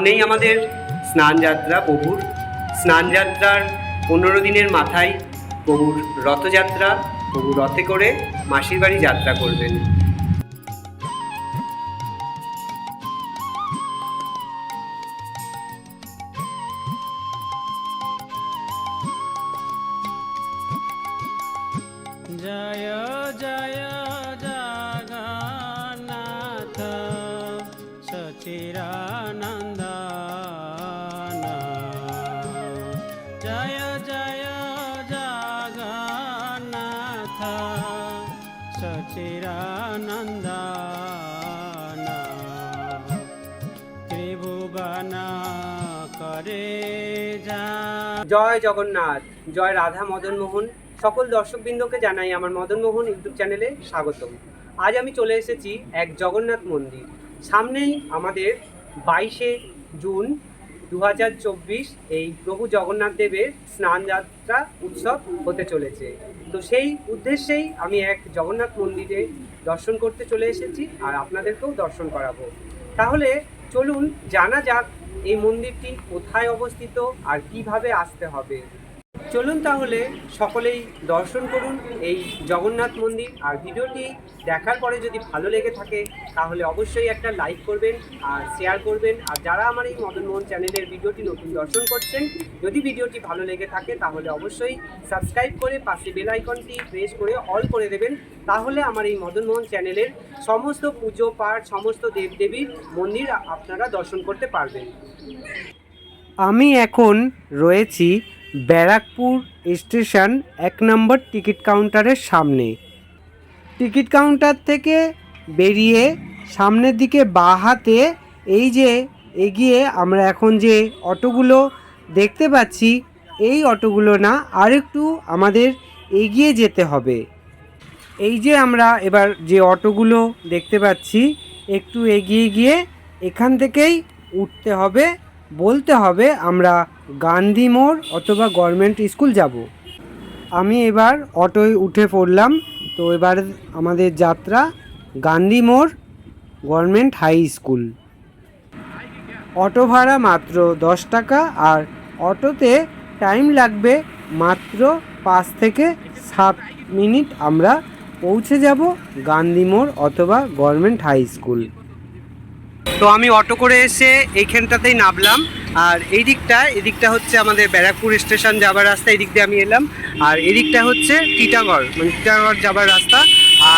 সামনেই আমাদের স্নান যাত্রা প্রভুর। স্নান যাত্রার পনেরো দিনের মাথায় প্রভুর রথযাত্রা প্রভু রথে করে মাসির বাড়ি যাত্রা করবেন। জয় জয়। জগন্নাথ ত্রিভুবন করে জয় জগন্নাথ, জয় রাধা মদন মোহন। সকল দর্শকবৃন্দকে জানাই আমার মদন মোহন ইউটিউব চ্যানেলে স্বাগতম। আজ আমি চলে এসেছি এক জগন্নাথ মন্দির। সামনেই আমাদের বাইশে জুন দু হাজার চব্বিশ এই প্রভু জগন্নাথ দেবের স্নান যাত্রা উৎসব হতে চলেছে। তো সেই উদ্দেশ্যেই আমি এক জগন্নাথ মন্দিরে দর্শন করতে চলে এসেছি আর আপনাদেরকেও দর্শন করাবো। তাহলে চলুন জানা যাক এই মন্দিরটি কোথায় অবস্থিত আর কীভাবে আসতে হবে। চলুন তাহলে সকলেই দর্শন করুন এই জগন্নাথ মন্দির। আর ভিডিওটি দেখার পরে যদি ভালো লেগে থাকে, তাহলে অবশ্যই একটা লাইক করবেন আর শেয়ার করবেন। আর যারা আমার এই মদন মোহন চ্যানেলের ভিডিওটি নতুন দর্শন করছেন, যদি ভিডিওটি ভালো লেগে থাকে, তাহলে অবশ্যই সাবস্ক্রাইব করে পাশে বেল আইকনটি প্রেস করে অল করে দেবেন। তাহলে আমার এই মদন মোহন চ্যানেলের সমস্ত পুজো পাঠ, সমস্ত দেবদেবীর মন্দির আপনারা দর্শন করতে পারবেন। আমি এখন রয়েছি ব্যারাকপুর স্টেশন এক নম্বর টিকিট কাউন্টারের সামনে। টিকিট কাউন্টার থেকে বেরিয়ে সামনের দিকে বাঁ হাতে এই যে এগিয়ে আমরা এখন যে অটোগুলো দেখতে পাচ্ছি, এই অটোগুলো না, আরেকটু আমাদের এগিয়ে যেতে হবে। এই যে আমরা এবার যে অটোগুলো দেখতে পাচ্ছি, একটু এগিয়ে গিয়ে এখান থেকেই উঠতে হবে। বলতে হবে আমরা গান্ধী মোড় অথবা গভর্নমেন্ট স্কুল যাব। আমি এবার অটোয় উঠে পড়লাম, তো এবার আমাদের যাত্রা গান্ধী মোড় গভর্নমেন্ট হাই স্কুল অটো ভাড়া মাত্র দশ টাকা আর অটোতে টাইম লাগবে মাত্র পাঁচ থেকে সাত মিনিট আমরা পৌঁছে যাব গান্ধী মোড় অথবা গভর্নমেন্ট হাই স্কুল তো আমি অটো করে এসে এইখানটাতেই নামলাম। আর এই দিকটা এদিকটা হচ্ছে আমাদের ব্যারাকপুর স্টেশন যাবার রাস্তা এদিক দিয়ে আমি এলাম। আর এদিকটা হচ্ছে টিটাগড় মানে টিটাগড় যাবার রাস্তা।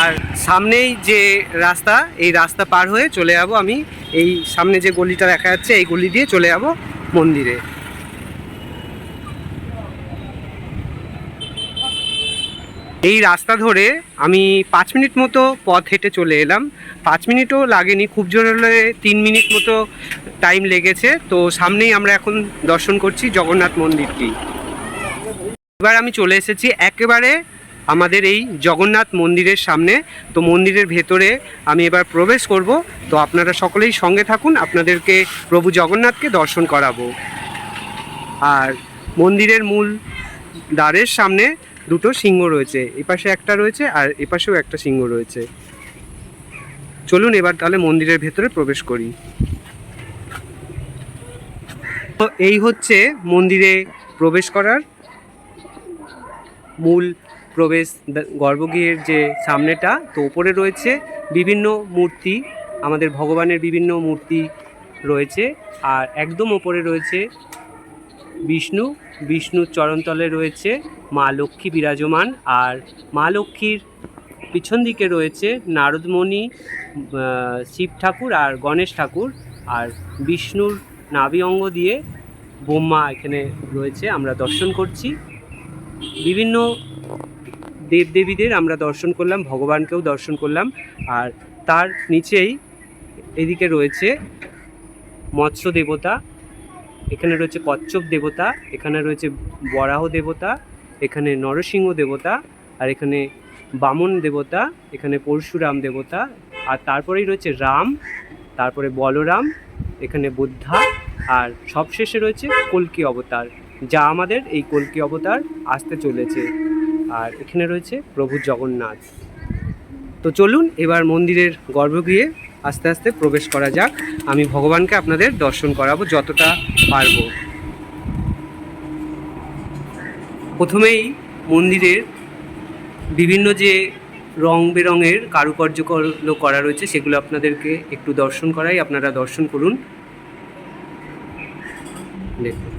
আর সামনেই যে রাস্তা, এই রাস্তা পার হয়ে চলে যাব আমি। এই সামনে যে গলিটা দেখা যাচ্ছে, এই গলি দিয়ে চলে যাব মন্দিরে। এই রাস্তা ধরে আমি পাঁচ মিনিট মতো পথ হেঁটে চলে এলাম। পাঁচ মিনিটও লাগেনি, খুব জোর হলে তিন মিনিট মতো টাইম লেগেছে। তো সামনেই আমরা এখন দর্শন করছি জগন্নাথ মন্দিরটি। এবার আমি চলে এসেছি একেবারে আমাদের এই জগন্নাথ মন্দিরের সামনে। তো মন্দিরের ভেতরে আমি এবার প্রবেশ করব। তো আপনারা সকলেই সঙ্গে থাকুন, আপনাদেরকে প্রভু জগন্নাথকে দর্শন করাবো। আর মন্দিরের মূল দ্বারের সামনে দুটো সিংহ রয়েছে। এপাশে একটা রয়েছে আর এপাশেও একটা সিংহ রয়েছে। চলুন এবার তাহলে মন্দিরের ভেতরে প্রবেশ করি। তো এই হচ্ছে মন্দিরে প্রবেশ করার মূল প্রবেশ গর্ভগৃহের যে সামনেটা, তো ওপরে রয়েছে বিভিন্ন মূর্তি, আমাদের ভগবানের বিভিন্ন মূর্তি রয়েছে। আর একদম ওপরে রয়েছে বিষ্ণু বিষ্ণুর চরণতলে রয়েছে মা লক্ষ্মী বিরাজমান আর মা লক্ষ্মীর পিছন দিকে রয়েছে নারদমণি শিব ঠাকুর আর গণেশ ঠাকুর আর বিষ্ণুর নাভি অঙ্গ দিয়ে বোম্মা এখানে রয়েছে, আমরা দর্শন করছি। বিভিন্ন দেবদেবীদের আমরা দর্শন করলাম, ভগবানকেও দর্শন করলাম আর তার নিচেই এদিকে রয়েছে মৎস্য দেবতা এখানে রয়েছে কচ্ছপ দেবতা, এখানে রয়েছে বরাহ দেবতা, এখানে নরসিংহ দেবতা, আর এখানে বামন দেবতা, এখানে পরশুরাম দেবতা, আর তারপরেই রয়েছে রাম, তারপরে বলরাম, এখানে বুদ্ধা, আর সবশেষে রয়েছে কল্কি অবতার, যা আমাদের এই কল্কি অবতার আসতে চলেছে। আর এখানে রয়েছে প্রভু জগন্নাথ। তো চলুন এবার মন্দিরের গর্ভগৃহে আস্তে আস্তে প্রবেশ করা যাক। আমি ভগবানকে আপনাদের দর্শন করাবো যতটা পারব। প্রথমেই মন্দিরের বিভিন্ন যে রং বেরঙের কারুকার্যগুলো করা রয়েছে, সেগুলো আপনাদেরকে একটু দর্শন করাই। আপনারা দর্শন করুন। দেখুন।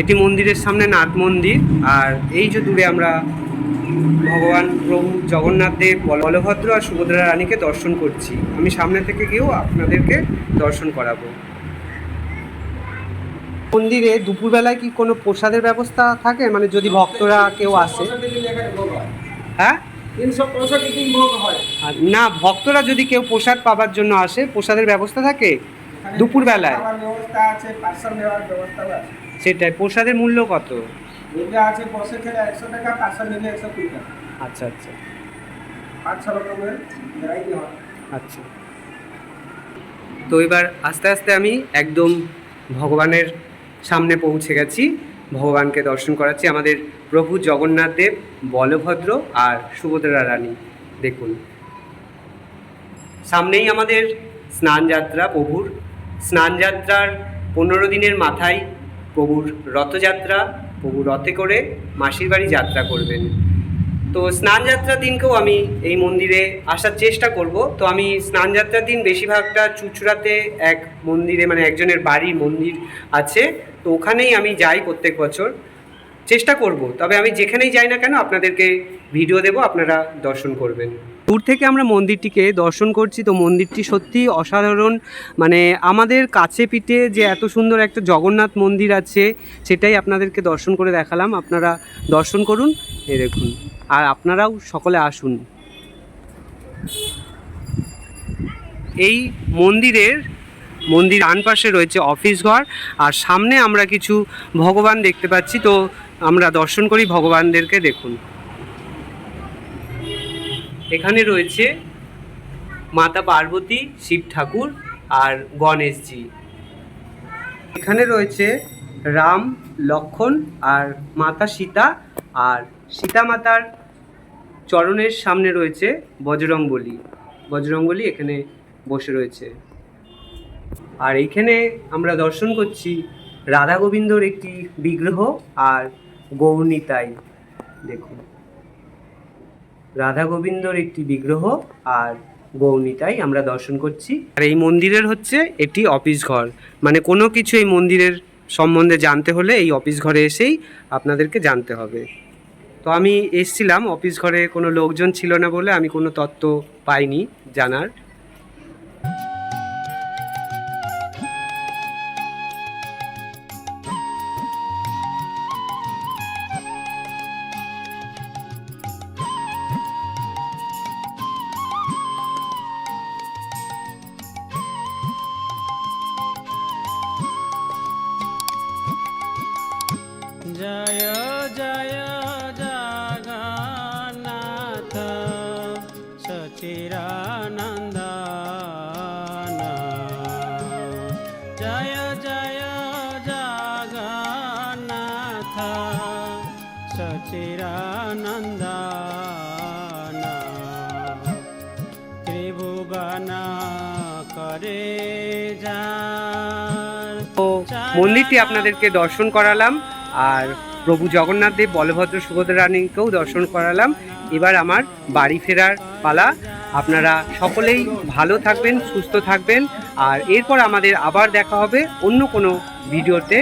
এটি মন্দিরের সামনে নাথ মন্দির আর এই যে দূরে আমরা ভগবান প্রভু জগন্নাথ দেব বলভদ্র আর সুভদ্রা রানীকে দর্শন করছি। আমি সামনে থেকে গিয়েও আপনাদেরকে দর্শন করাবো। মন্দিরে দুপুরবেলায় কি কোনো প্রসাদের ব্যবস্থা থাকে? মানে যদি ভক্তরা কেউ আসে? হ্যাঁ? হয়। না ভক্তরা যদি কেউ প্রসাদ পাবার জন্য আসে প্রসাদের ব্যবস্থা থাকে? দুপুরবেলায়? খাবার ব্যবস্থা আছে পার্সেল নেওয়ার ব্যবস্থা আছে। সেটাই প্রসাদের মূল্য কত? যেটা আছে বসে খেলে একশো টাকা পার্সেল নিলে একশো কুড়ি টাকা। আচ্ছা আচ্ছা। পাঁচ ছ রকমের ভ্যারাইটি হয়। আচ্ছা। তো এবার আস্তে আস্তে আমি একদম ভগবানের সামনে পৌঁছে গেছি। ভগবানকে দর্শন করাচ্ছি আমাদের প্রভু জগন্নাথ দেব বলভদ্র আর সুভদ্রা রানী। দেখুন। সামনেই আমাদের স্নান যাত্রা প্রভুর। স্নান যাত্রার পনেরো দিনের মাথায় প্রভুর রথযাত্রা প্রভু রথে করে মাসির বাড়ি যাত্রা করবেন। তো স্নানযাত্রার দিনকেও আমি এই মন্দিরে আসার চেষ্টা করব। তো আমি স্নানযাত্রার দিন বেশিরভাগটা চুচড়াতে এক মন্দিরে মানে একজনের বাড়ির মন্দির আছে। তো ওখানেই আমি যাই প্রত্যেক বছর। চেষ্টা করব। তবে আমি যেখানেই যাই না কেন, আপনাদেরকে ভিডিও দেব, আপনারা দর্শন করবেন। দূর থেকে আমরা মন্দিরটিকে দর্শন করছি। তো মন্দিরটি সত্যি অসাধারণ। মানে আমাদের কাছে পিঠে যে এত সুন্দর একটা জগন্নাথ মন্দির আছে, সেটাই আপনাদেরকে দর্শন করে দেখালাম। আপনারা দর্শন করুন এ দেখুন। আর আপনারাও সকলে আসুন। এই মন্দিরের, মন্দির ডান পাশে রয়েছে অফিস ঘর। আর সামনে আমরা কিছু ভগবান দেখতে পাচ্ছি। তো আমরা দর্শন করি ভগবানদেরকে দেখুন। এখানে রয়েছে মাতা পার্বতী, শিব ঠাকুর আর গণেশজি। এখানে রয়েছে রাম, লক্ষণ আর মাতা সীতা আর সীতা মাতার চরণের সামনে রয়েছে বজরংবলী বজরংবলী এখানে বসে রয়েছে। আর এইখানে আমরা দর্শন করছি রাধা গোবিন্দর একটি বিগ্রহ আর গৌরনীতাই দেখুন। রাধা গোবিন্দর একটি বিগ্রহ আর গৌনিতাই আমরা দর্শন করছি। আর এই মন্দিরের হচ্ছে এটি অফিস ঘর। মানে কোনো কিছু এই মন্দিরের সম্বন্ধে জানতে হলে এই অফিস ঘরে এসেই আপনাদেরকে জানতে হবে। তো আমি এসছিলাম, অফিস ঘরে কোনো লোকজন ছিল না বলে আমি কোনো তত্ত্ব পাইনি জানার। করে যার তো মন্দিরটি আপনাদেরকে দর্শন করালাম আর প্রভু জগন্নাথ দেব বলভদ্র সুভদ্রা রানীকেও দর্শন করালাম। এবার আমার বাড়ি ফেরার পালা। আপনারা সকলেই ভালো থাকবেন সুস্থ থাকবেন আর এরপর আমাদের আবার দেখা হবে অন্য কোনো ভিডিওতে।